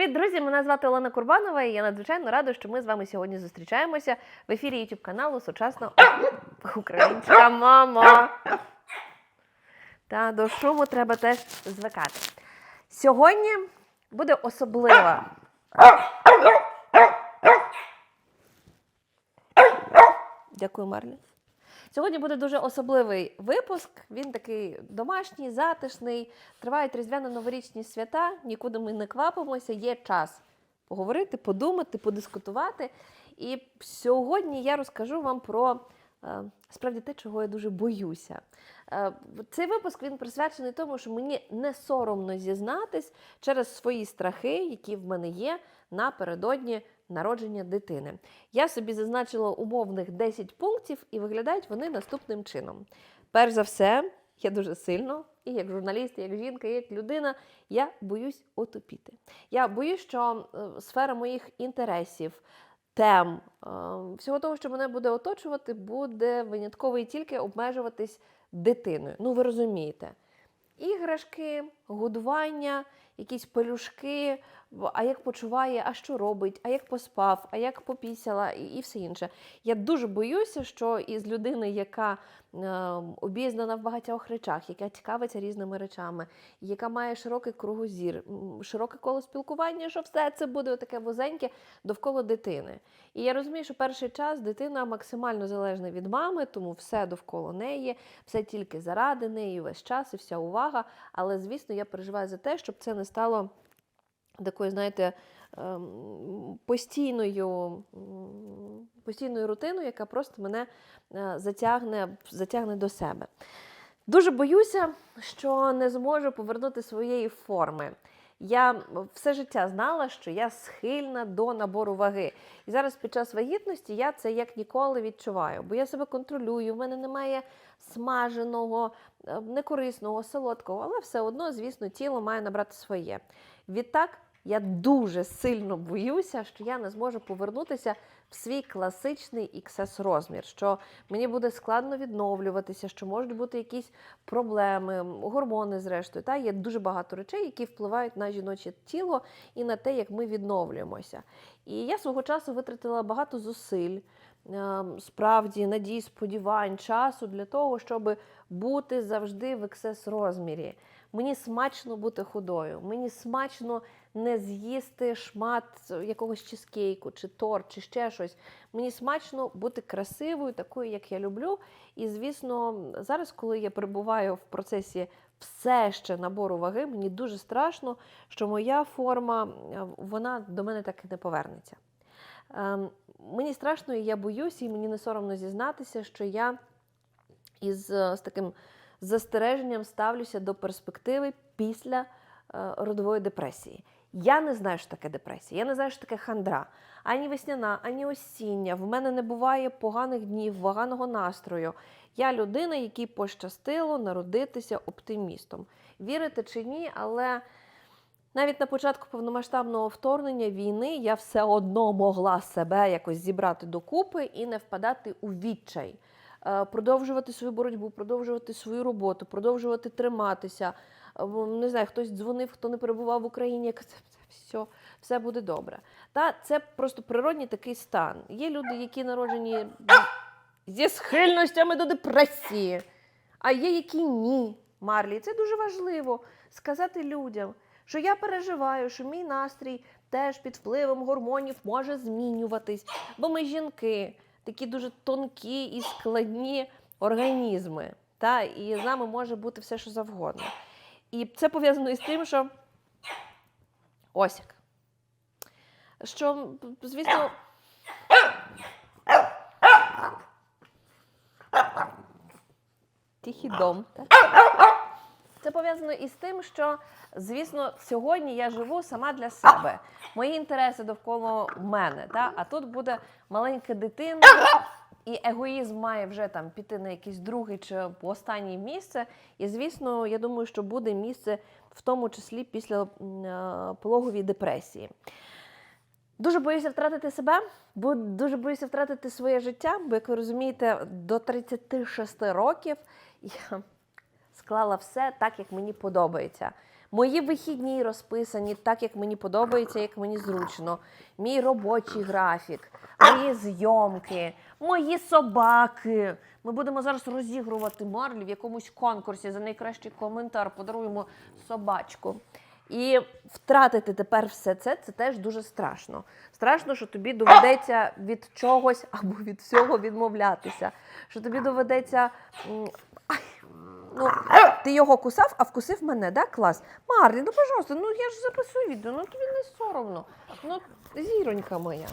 Привіт, друзі! Мене звати Олена Курбанова, і я надзвичайно рада, що ми з вами сьогодні зустрічаємося в ефірі youtube каналу Сучасна Українська мама. Та до шуму треба теж звикати. Сьогодні буде особлива. Дякую, Марлі. Сьогодні буде дуже особливий випуск. Він такий домашній, затишний. Тривають різдвяно-новорічні свята, нікуди ми не квапимося, є час поговорити, подумати, подискутувати. І сьогодні я розкажу вам про е, справді те, чого я дуже боюся. Е, Цей випуск він присвячений тому, що мені не соромно зізнатись через свої страхи, які в мене є напередодні народження дитини. Я собі зазначила умовних 10 пунктів, і виглядають вони наступним чином. Перш за все, я дуже сильно, і як журналіст, і як жінка, і як людина, я боюсь отупіти. Я боюсь, що е, сфера моїх інтересів, тем, е, всього того, що мене буде оточувати, буде винятково і тільки обмежуватись дитиною. Ну, ви розумієте. Іграшки, годування, якісь пелюшки, а як почуває, а що робить, а як поспав, а як попісяла, і, і все інше. Я дуже боюся, що із людини, яка е, обізнана в багатьох речах, яка цікавиться різними речами, яка має широкий кругозір, широке коло спілкування, що все це буде таке вузеньке довкола дитини. І я розумію, що перший час дитина максимально залежна від мами, тому все довкола неї, все тільки заради неї, весь час і вся увага. Але, звісно, я переживаю за те, щоб це не стало такою, знаєте, ем, постійною, постійною рутиною, яка просто мене е, затягне, затягне до себе. Дуже боюся, що не зможу повернути своєї форми. Я все життя знала, що я схильна до набору ваги. І зараз під час вагітності я це як ніколи відчуваю, бо я себе контролюю, в мене немає смаженого, е, некорисного, солодкого, але все одно, звісно, тіло має набрати своє. Відтак, я дуже сильно боюся, що я не зможу повернутися в свій класичний XS розмір, що мені буде складно відновлюватися, що можуть бути якісь проблеми, гормони, зрештою. Та є дуже багато речей, які впливають на жіноче тіло і на те, як ми відновлюємося. І я свого часу витратила багато зусиль, е, справді надій, сподівань, часу для того, щоб бути завжди в XS розмірі. Мені смачно бути худою, мені смачно не з'їсти шмат якогось чизкейку, чи торт, чи ще щось. Мені смачно бути красивою, такою, як я люблю. І, звісно, зараз, коли я перебуваю в процесі все ще набору ваги, мені дуже страшно, що моя форма е, вона до мене так і не повернеться. Ем, Мені страшно, і я боюсь, і мені не соромно зізнатися, що я із е, з таким застереженням ставлюся до перспективи після е, родової депресії. Я не знаю, що таке депресія, я не знаю, що таке хандра. Ані весняна, ані осіння. В мене не буває поганих днів, поганого настрою. Я людина, якій пощастило народитися оптимістом. Вірите чи ні, але навіть на початку повномасштабного вторгнення війни я все одно могла себе якось зібрати докупи і не впадати у відчай. Е, Продовжувати свою боротьбу, продовжувати свою роботу, продовжувати триматися. Не знаю, хтось дзвонив, хто не перебував в Україні, як це все, все буде добре. Та це просто природній такий стан. Є люди, які народжені зі схильностями до депресії, а є які ні. Марлі, це дуже важливо сказати людям, що я переживаю, що мій настрій теж під впливом гормонів може змінюватись, бо ми жінки, такі дуже тонкі і складні організми. Та, і з нами може бути все, що завгодно. І це пов'язано із тим, що ось як. Що, звісно, тихий дом. Це пов'язано із тим, що, звісно, сьогодні я живу сама для себе. Мої інтереси довкола мене. Та? А тут буде маленька дитина, і егоїзм має вже там піти на якийсь другий чи останнє місце. І, звісно, я думаю, що буде місце в тому числі після е, пологової депресії. Дуже боюся втратити себе, бо дуже боюся втратити своє життя, бо, як ви розумієте, до 36 років я склала все так, як мені подобається. Мої вихідні розписані так, як мені подобається, як мені зручно. Мій робочий графік, мої зйомки, мої собаки. Ми будемо зараз розігрувати Марлі в якомусь конкурсі за найкращий коментар. Подаруємо собачку. І втратити тепер все це це теж дуже страшно. Страшно, що тобі доведеться від чогось або від всього відмовлятися. Що тобі доведеться. Ай, ну, ти його кусав, а вкусив мене, да? Клас. Марлі, ну пожалуйста, ну я ж записую відео, ну тобі не соромно. Ну, зіронька моя.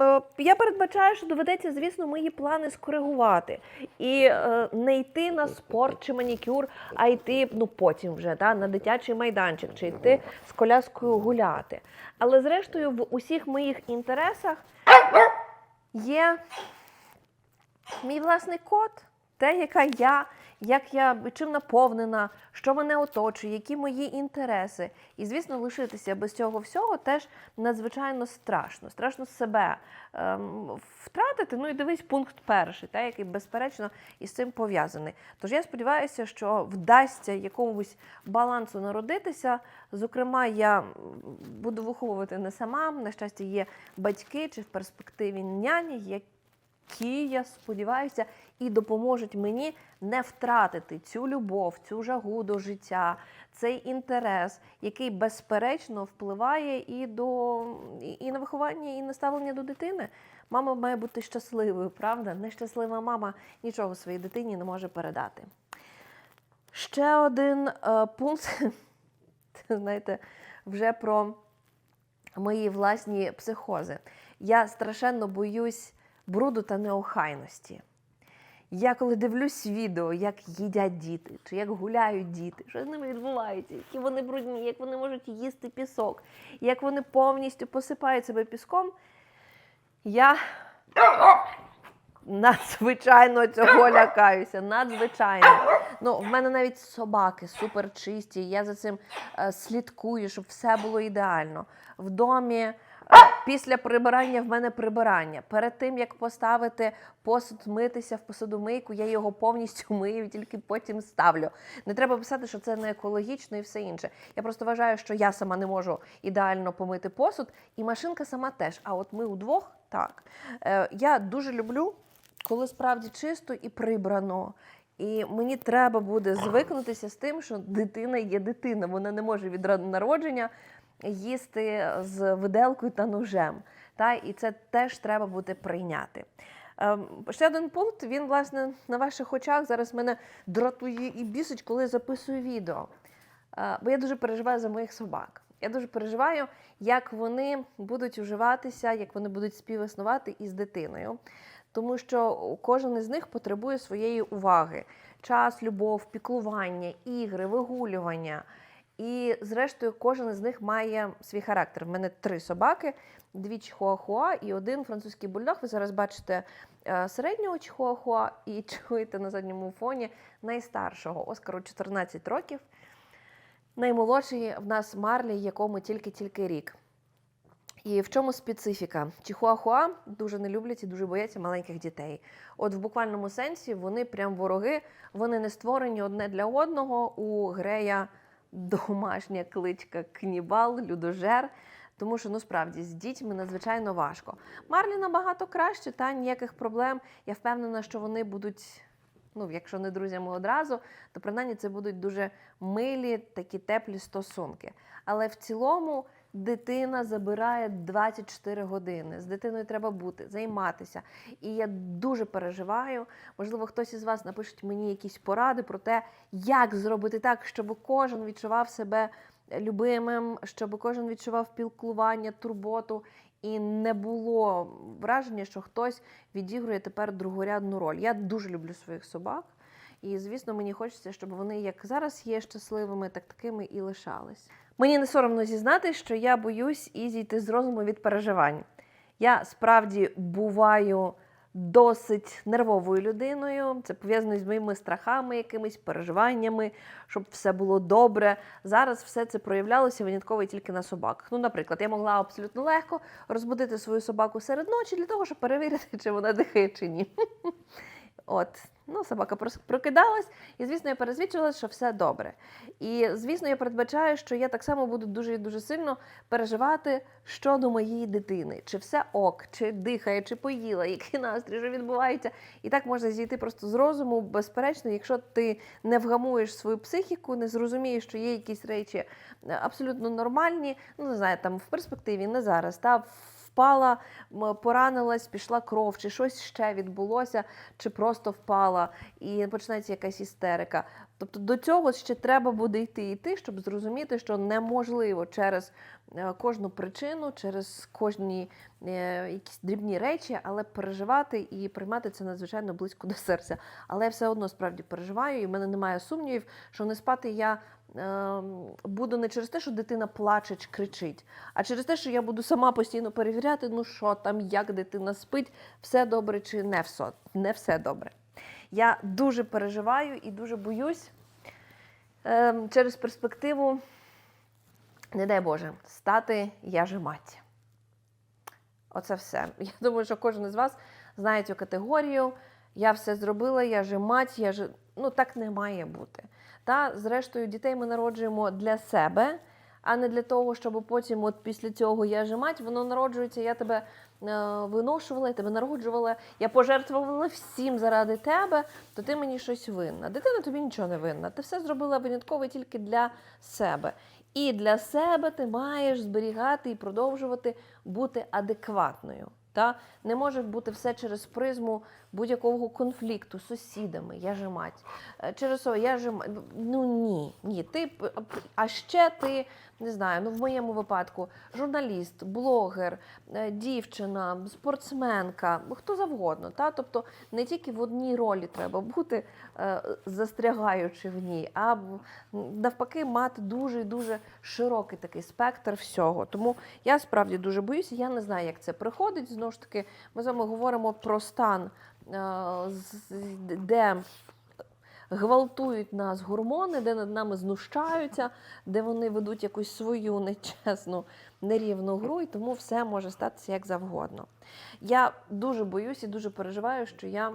Е, Я передбачаю, що доведеться, звісно, мої плани скоригувати. І е, не йти на спорт чи манікюр, а йти ну, потім вже да, на дитячий майданчик, чи йти з коляскою гуляти. Але зрештою, в усіх моїх інтересах є мій власний код, те, яка я, як я чим наповнена, що мене оточує, які мої інтереси. І, звісно, лишитися без цього всього теж надзвичайно страшно. Страшно себе ем, втратити. Ну і дивись пункт перший, та, який, безперечно, із цим пов'язаний. Тож я сподіваюся, що вдасться якомусь балансу народитися. Зокрема, я буду виховувати не сама. На щастя, є батьки чи в перспективі няні, які які, я сподіваюся, і допоможуть мені не втратити цю любов, цю жагу до життя, цей інтерес, який безперечно впливає і до і- на виховання, і на ставлення до дитини. Мама має бути щасливою, правда? Нещаслива мама нічого своїй дитині не може передати. Ще один е, пункт, знаєте, вже про мої власні психози. Я страшенно боюсь бруду та неохайності. Я коли дивлюсь відео, як їдять діти, чи як гуляють діти, що з ними відбувається, які вони брудні, як вони можуть їсти пісок, як вони повністю посипають себе піском, я надзвичайно цього лякаюся. Надзвичайно. Ну, в мене навіть собаки супер чисті. Я за цим е, слідкую, щоб все було ідеально. В домі після прибирання в мене прибирання. Перед тим як поставити посуд митися в посудомийку, я його повністю мию, тільки потім ставлю. Не треба писати, що це не екологічно і все інше. Я просто вважаю, що я сама не можу ідеально помити посуд, і машинка сама теж. А от ми удвох так. Е, я дуже люблю, коли справді чисто і прибрано. І мені треба буде звикнутися з тим, що дитина є дитина. Вона не може від народження їсти з виделкою та ножем. Та? І це теж треба буде прийняти. Ем, Ще один пункт, він, власне, на ваших очах зараз мене дратує і бісить, коли записую відео. Е, Бо я дуже переживаю за моїх собак. Я дуже переживаю, як вони будуть уживатися, як вони будуть співіснувати із дитиною. Тому що кожен із них потребує своєї уваги: час, любов, піклування, ігри, вигулювання. І, зрештою, кожен із них має свій характер. В мене три собаки: дві чихуахуа і один французький бульдог. Ви зараз бачите е, середнього чихуахуа і чуєте на задньому фоні найстаршого Оскару 14 років. Наймолодший в нас Марлі, якому тільки-тільки рік. І в чому специфіка? Чихуахуа дуже не люблять і дуже бояться маленьких дітей. От в буквальному сенсі вони прям вороги, вони не створені одне для одного. У Грея домашня кличка Кнібал, людожер. Тому що ну справді з дітьми надзвичайно важко. Марлі набагато краще, та ніяких проблем. Я впевнена, що вони будуть, ну, якщо не друзями одразу, то принаймні це будуть дуже милі, такі теплі стосунки. Але в цілому дитина забирає 24 години. З дитиною треба бути, займатися. І я дуже переживаю. Можливо, хтось із вас напише мені якісь поради про те, як зробити так, щоб кожен відчував себе любимим, щоб кожен відчував піклування, турботу. І не було враження, що хтось відігрує тепер другорядну роль. Я дуже люблю своїх собак. І, звісно, мені хочеться, щоб вони як зараз є щасливими, так такими і лишались. Мені не соромно зізнати, що я боюсь і зійти з розуму від переживань. Я справді буваю досить нервовою людиною. Це пов'язано з моїми страхами, якимись переживаннями, щоб все було добре. Зараз все це проявлялося винятково тільки на собаках. Ну, наприклад, я могла абсолютно легко розбудити свою собаку серед ночі для того, щоб перевірити, чи вона дихає чи ні. От, ну, собака прокидалась, і, звісно, я пересвідчилася, що все добре. І, звісно, я передбачаю, що я так само буду дуже дуже сильно переживати щодо моєї дитини. Чи все ок, чи дихає, чи поїла, який настрій, що відбувається. І так можна зійти просто з розуму, безперечно, якщо ти не вгамуєш свою психіку, не зрозумієш, що є якісь речі е, абсолютно нормальні, ну не знаю, там в перспективі, не зараз, та впала, поранилась, пішла кров, чи щось ще відбулося, чи просто впала, і починається якась істерика. Тобто до цього ще треба буде йти йти, щоб зрозуміти, що неможливо через е, кожну причину, через кожні е, якісь дрібні речі, але переживати і приймати це надзвичайно близько до серця. Але я все одно справді переживаю, і в мене немає сумнівів, що не спати я буду не через те, що дитина плаче чи кричить, а через те, що я буду сама постійно перевіряти, ну що там, як дитина спить, все добре чи не все, не все добре. Я дуже переживаю і дуже боюсь е, через перспективу, не дай Боже, стати я же мать. Оце все. Я думаю, що кожен із вас знає цю категорію. Я все зробила, я же мать, я же. Ну так не має бути. Та, зрештою, дітей ми народжуємо для себе, а не для того, щоб потім, от після цього я же мать, воно народжується, я тебе е, виношувала, я тебе народжувала, я пожертвувала всім заради тебе, то ти мені щось винна. Дитина тобі нічого не винна. Ти все зробила винятково тільки для себе. І для себе ти маєш зберігати і продовжувати бути адекватною. Та? Не може бути все через призму будь-якого конфлікту з сусідами, я же мать. Е, Через я же ну ні, ні. Ти а ще ти не знаю. Ну в моєму випадку журналіст, блогер, е, дівчина, спортсменка, хто завгодно. Та? Тобто не тільки в одній ролі треба бути, е, застрягаючи в ній, а навпаки мати дуже дуже широкий такий спектр всього. Тому я справді дуже боюся. Я не знаю, як це приходить. Знову ж таки, ми з вами говоримо про стан, е, де гвалтують нас гормони, де над нами знущаються, де вони ведуть якусь свою нечесну, нерівну гру, і тому все може статися як завгодно. Я дуже боюсь і дуже переживаю, що я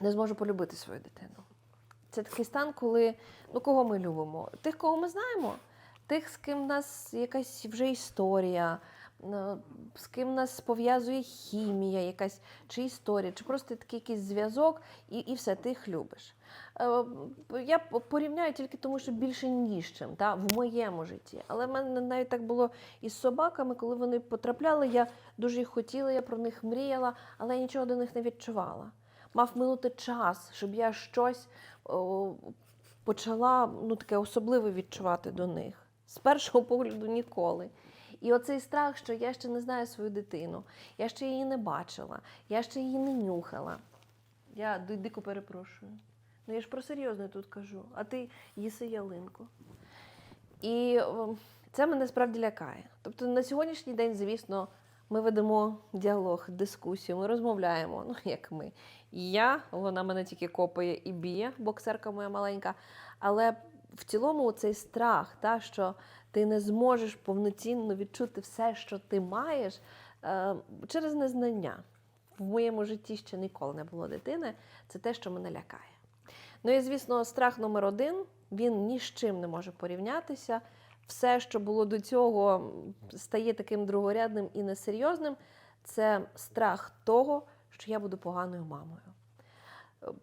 не зможу полюбити свою дитину. Це такий стан, коли ну кого ми любимо? Тих, кого ми знаємо, тих, з ким в нас якась вже історія, з ким нас пов'язує хімія, якась чи історія, чи просто такий якийсь зв'язок, і, і все, ти їх любиш. Е, Я порівняю тільки тому, що більше ні з чим та, в моєму житті. Але в мене навіть так було із собаками, коли вони потрапляли, я дуже їх хотіла, я про них мріяла, але я нічого до них не відчувала. Мав минути час, щоб я щось о, почала ну, таке особливе відчувати до них. З першого погляду ніколи. І оцей страх, що я ще не знаю свою дитину, я ще її не бачила, я ще її не нюхала. Я дико перепрошую. Ну я ж про серйозне тут кажу, а ти їси ялинку. І це мене справді лякає. Тобто на сьогоднішній день, звісно, ми ведемо діалог, дискусію, ми розмовляємо, ну як ми. Я, вона мене тільки копає і б'є, боксерка моя маленька. Але в цілому цей страх, та, що ти не зможеш повноцінно відчути все, що ти маєш, е, через незнання. В моєму житті ще ніколи не було дитини. Це те, що мене лякає. Ну і звісно, страх номер один він ні з чим не може порівнятися. Все, що було до цього, стає таким другорядним і несерйозним. Це страх того, що я буду поганою мамою.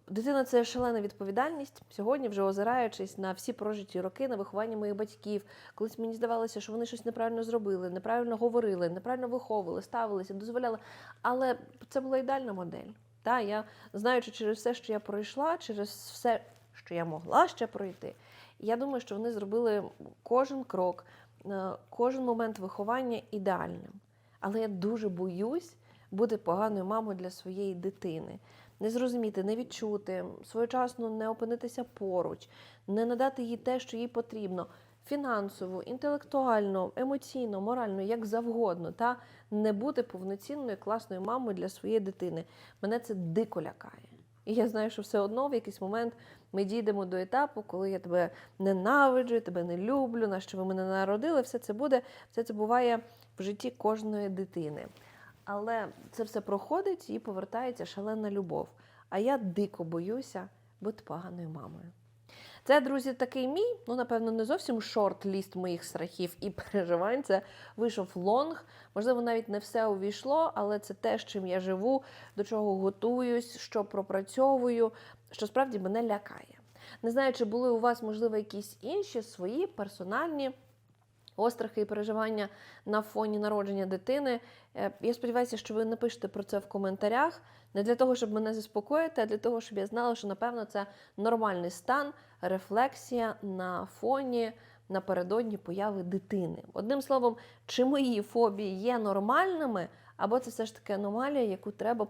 Дитина це шалена відповідальність. Сьогодні, вже озираючись на всі прожиті роки, на виховання моїх батьків, колись мені здавалося, що вони щось неправильно зробили, неправильно говорили, неправильно виховували, ставилися, дозволяли. Але це була ідеальна модель. Та, я знаючи через все, що я пройшла, через все, що я могла ще пройти, я думаю, що вони зробили кожен крок, е, кожен момент виховання ідеальним. Але я дуже боюсь бути поганою мамою для своєї дитини. Не зрозуміти, не відчути, своєчасно не опинитися поруч, не надати їй те, що їй потрібно. Фінансово, інтелектуально, емоційно, морально, як завгодно, та не бути повноцінною класною мамою для своєї дитини. Мене це дико лякає. І я знаю, що все одно в якийсь момент ми дійдемо до етапу, коли я тебе ненавиджу, тебе не люблю, на що ви мене народили, все це буде, все це буває в житті кожної дитини. Але це все проходить і повертається шалена любов. А я дико боюся бути поганою мамою. Це, друзі, такий мій, ну, напевно, не зовсім шорт-ліст моїх страхів і переживань. Це вийшов лонг. Можливо, навіть не все увійшло, але це те, з чим я живу, до чого готуюсь, що пропрацьовую, що справді мене лякає. Не знаю, чи були у вас, можливо, якісь інші свої персональні острахи і переживання на фоні народження дитини. Е, Я сподіваюся, що ви напишете про це в коментарях. Не для того, щоб мене заспокоїти, а для того, щоб я знала, що напевно це нормальний стан, рефлексія на фоні напередодні появи дитини. Одним словом, чи мої фобії є нормальними, або це все ж таки аномалія, яку треба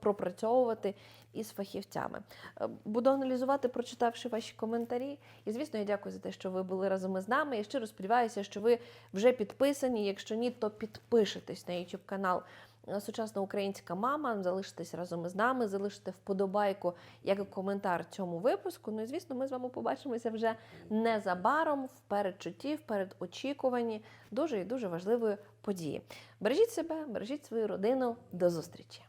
пропрацьовувати із фахівцями. Е, Буду аналізувати, прочитавши ваші коментарі. І звісно, я дякую за те, що ви були разом із нами. Я щиро сподіваюся, що ви вже підписані. Якщо ні, то підпишитесь на YouTube канал е, Сучасна українська мама. Залишитесь разом із нами, залишите вподобайку як коментар цьому випуску. Ну і звісно, ми з вами побачимося вже незабаром в передчутті, в передочікуванні дуже і дуже важливої події. Бережіть себе, бережіть свою родину. До зустрічі!